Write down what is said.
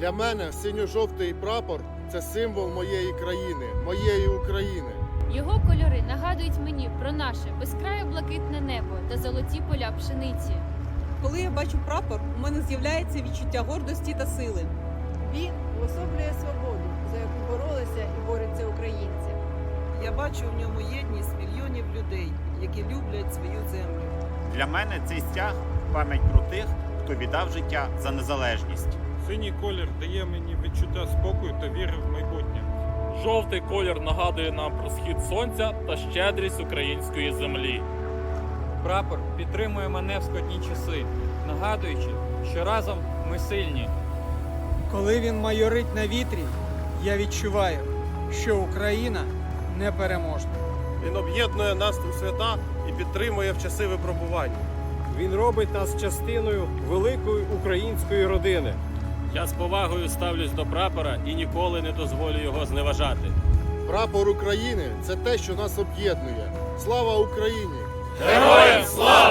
Для мене синьо-жовтий прапор це символ моєї країни, моєї України. Його кольори нагадують мені про наше безкраю блакитне небо та золоті поля пшениці. Коли я бачу прапор, у мене з'являється відчуття гордості та сили. Він уособлює свободу, за яку боролися і борються українці. Я бачу в ньому єдність мільйонів людей, які люблять свою землю. Для мене цей стяг пам'ять про тих, хто віддав життя за незалежність. Синій колір дає мені відчуття спокою та віри в майбутнє. Жовтий колір нагадує нам про схід сонця та щедрість української землі. Прапор підтримує мене в складні часи, нагадуючи, що разом ми сильні. Коли він майорить на вітрі, я відчуваю, що Україна непереможна. Він об'єднує нас у свята і підтримує в часи випробувань. Він робить нас частиною великої української родини. Я з повагою ставлюсь до прапора і ніколи не дозволю його зневажати. Прапор України це те, що нас об'єднує. Слава Україні! Героям слава!